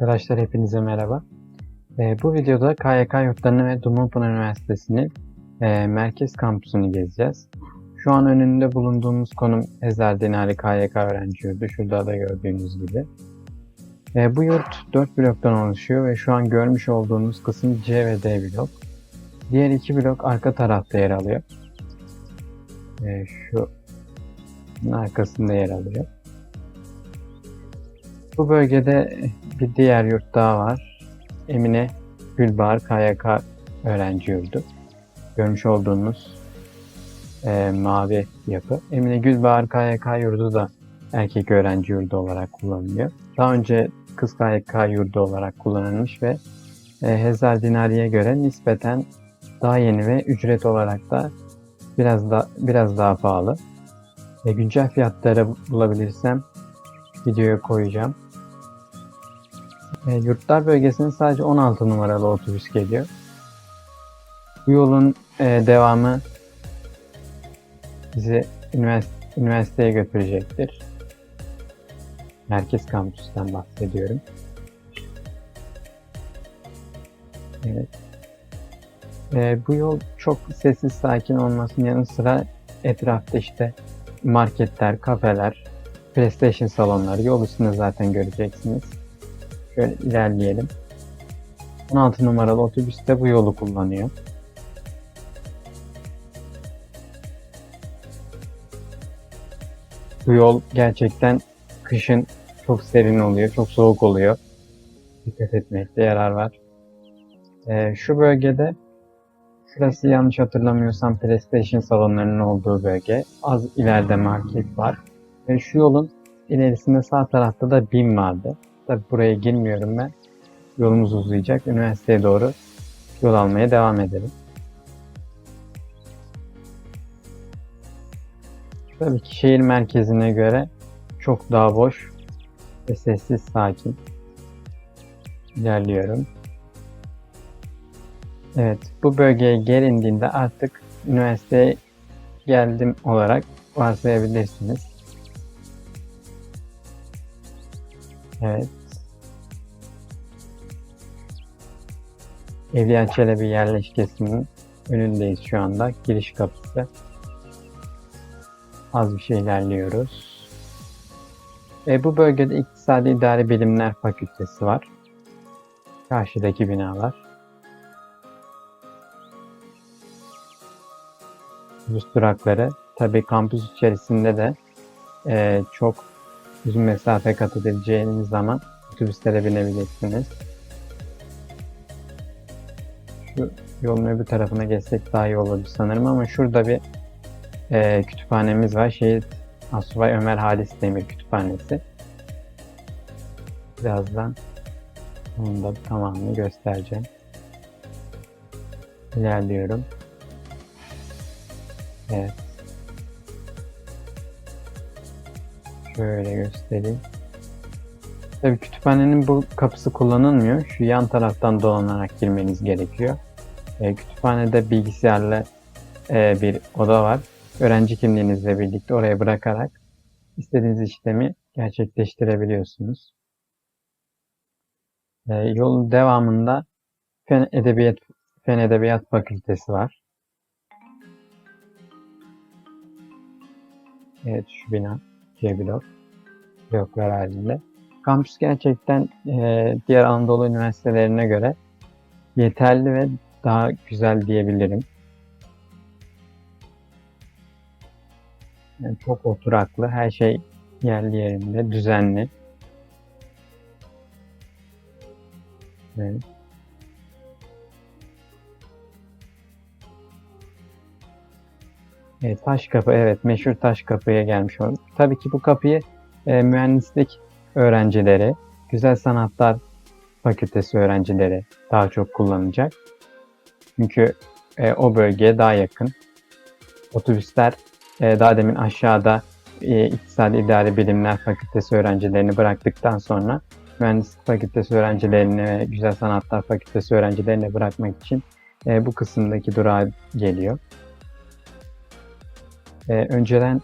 Arkadaşlar hepinize merhaba. Ee, bu videoda KYK yurtlarını ve Dumlupınar Üniversitesi'nin e, merkez kampüsünü gezeceğiz. Şu an önünde bulunduğumuz konum Ezer Denali KYK öğrenci yurdu. Şurada da gördüğünüz gibi. E, bu yurt 4 bloktan oluşuyor ve şu an görmüş olduğunuz kısım C ve D blok. Diğer iki blok arka tarafta yer alıyor. E, şu arkasında yer alıyor. Bu bölgede bir diğer yurt daha var. Emine Gülbahar KYK öğrenci yurdu. Görmüş olduğunuz e, mavi yapı. Emine Gülbahar KYK yurdu da erkek öğrenci yurdu olarak kullanılıyor. Daha önce kız KYK yurdu olarak kullanılmış ve e, Hezar Dinari'ye göre nispeten daha yeni ve ücret olarak da biraz da biraz daha pahalı. E, güncel fiyatları bulabilirsem videoya koyacağım. E, yurtlar bölgesine sadece 16 numaralı otobüs geliyor. Bu yolun e, devamı bizi üniversite, üniversiteye götürecektir. Merkez kampüsten bahsediyorum. Evet. E, bu yol çok sessiz sakin olmasının yanı sıra etrafta işte marketler, kafeler, PlayStation salonları yol üstünde zaten göreceksiniz. Şöyle ilerleyelim. 16 numaralı otobüs de bu yolu kullanıyor. Bu yol gerçekten kışın çok serin oluyor, çok soğuk oluyor. Dikkat etmekte yarar var. Ee, şu bölgede Şurası yanlış hatırlamıyorsam PlayStation salonlarının olduğu bölge. Az ileride market var. Ve şu yolun ilerisinde sağ tarafta da BİM vardı. Tabi buraya girmiyorum ben. Yolumuz uzayacak. Üniversiteye doğru yol almaya devam edelim. Tabii ki şehir merkezine göre çok daha boş ve sessiz sakin. İlerliyorum. Evet, bu bölgeye gelindiğinde artık üniversiteye geldim olarak varsayabilirsiniz. Evet. Evliya Çelebi yerleşkesinin önündeyiz şu anda. Giriş kapısı. Az bir şey ilerliyoruz. E, bu bölgede İktisadi İdari Bilimler Fakültesi var. Karşıdaki binalar. otobüs durakları. Tabii kampüs içerisinde de e, çok uzun mesafe kat edebileceğiniz zaman otobüslere binebilirsiniz. Şu yolun öbür tarafına geçsek daha iyi olur sanırım ama şurada bir e, kütüphanemiz var. Şehit Asubay Ömer Halis Demir Kütüphanesi. Birazdan onun da tamamını göstereceğim. İlerliyorum. Evet. Şöyle göstereyim. Tabii kütüphanenin bu kapısı kullanılmıyor. Şu yan taraftan dolanarak girmeniz gerekiyor. E, kütüphanede bilgisayarla e, bir oda var. Öğrenci kimliğinizle birlikte oraya bırakarak istediğiniz işlemi gerçekleştirebiliyorsunuz. E, yolun devamında Fen Edebiyat Fen Edebiyat Fakültesi var. Evet şu bina C blok bloklar halinde. Kampüs gerçekten e, diğer Anadolu üniversitelerine göre yeterli ve daha güzel diyebilirim. Yani çok oturaklı, her şey yerli yerinde, düzenli. Evet. E, taş kapı evet meşhur taş kapıya gelmiş olduk. Tabii ki bu kapıyı e, mühendislik öğrencileri, güzel sanatlar fakültesi öğrencileri daha çok kullanacak. Çünkü e, o bölgeye daha yakın. Otobüsler e, daha demin aşağıda e, İktisadi İdari Bilimler Fakültesi öğrencilerini bıraktıktan sonra Mühendislik Fakültesi öğrencilerini ve Güzel Sanatlar Fakültesi öğrencilerini bırakmak için e, bu kısımdaki durağa geliyor. Ee, önceden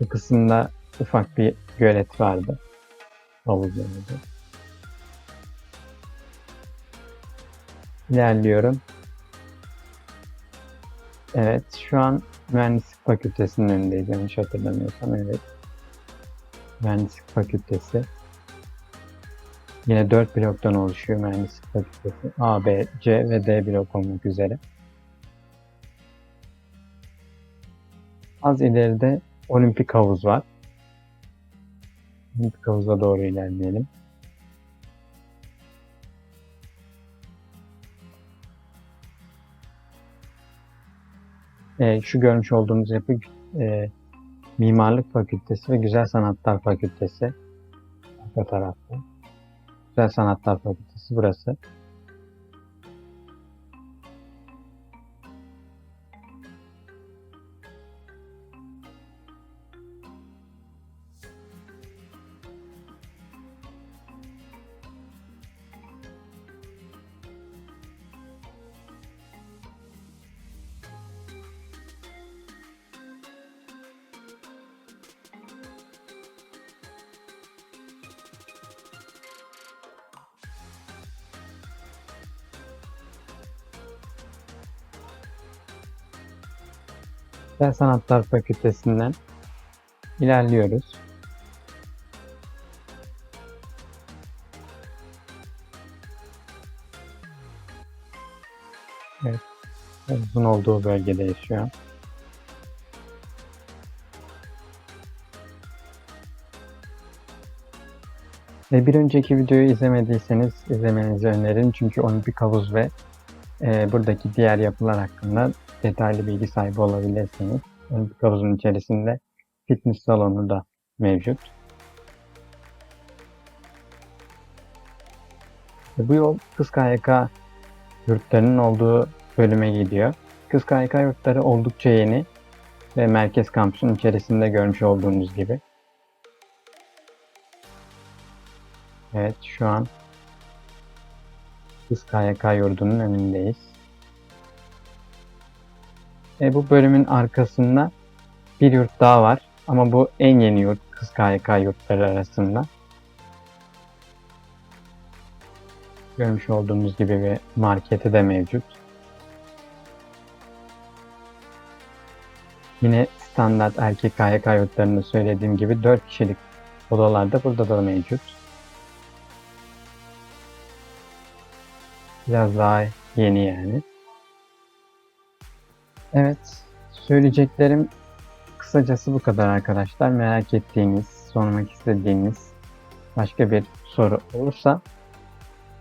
bu kısımda ufak bir gölet vardı havuzumuzu. İlerliyorum. Evet, şu an Mühendislik Fakültesi'nin önündeyiz yanlış hatırlamıyorsam evet. Mühendislik Fakültesi. Yine 4 bloktan oluşuyor Mühendislik Fakültesi. A, B, C ve D blok olmak üzere. Az ileride olimpik havuz var. Havuza doğru ilerleyelim. Ee, şu görmüş olduğunuz yapı e, Mimarlık Fakültesi ve Güzel Sanatlar Fakültesi. Arka tarafta. Güzel Sanatlar Fakültesi burası. Güzel Sanatlar Fakültesinden ilerliyoruz. Evet, havuzun olduğu bölgedeyiz şu an. Ve bir önceki videoyu izlemediyseniz izlemenizi öneririm. Çünkü olimpik havuz ve e, buradaki diğer yapılar hakkında detaylı bilgi sahibi olabilirsiniz. Olimpik içerisinde fitness salonu da mevcut. Bu yol Kız KYK yurtlarının olduğu bölüme gidiyor. Kız KYK yurtları oldukça yeni ve merkez kampüsün içerisinde görmüş olduğunuz gibi. Evet şu an Kız KYK yurdunun önündeyiz. E, bu bölümün arkasında bir yurt daha var. Ama bu en yeni yurt Kız KYK yurtları arasında. Görmüş olduğunuz gibi bir marketi de mevcut. Yine standart erkek KYK yurtlarında söylediğim gibi 4 kişilik odalar da burada da mevcut. Biraz daha yeni yani. Evet, söyleyeceklerim kısacası bu kadar arkadaşlar. Merak ettiğiniz, sormak istediğiniz başka bir soru olursa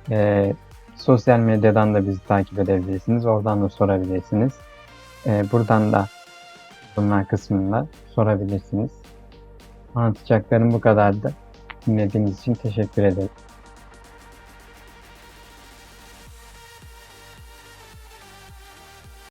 e, sosyal medyadan da bizi takip edebilirsiniz. Oradan da sorabilirsiniz. E, buradan da bunlar kısmında sorabilirsiniz. Anlatacaklarım bu kadardı. Dinlediğiniz için teşekkür ederim.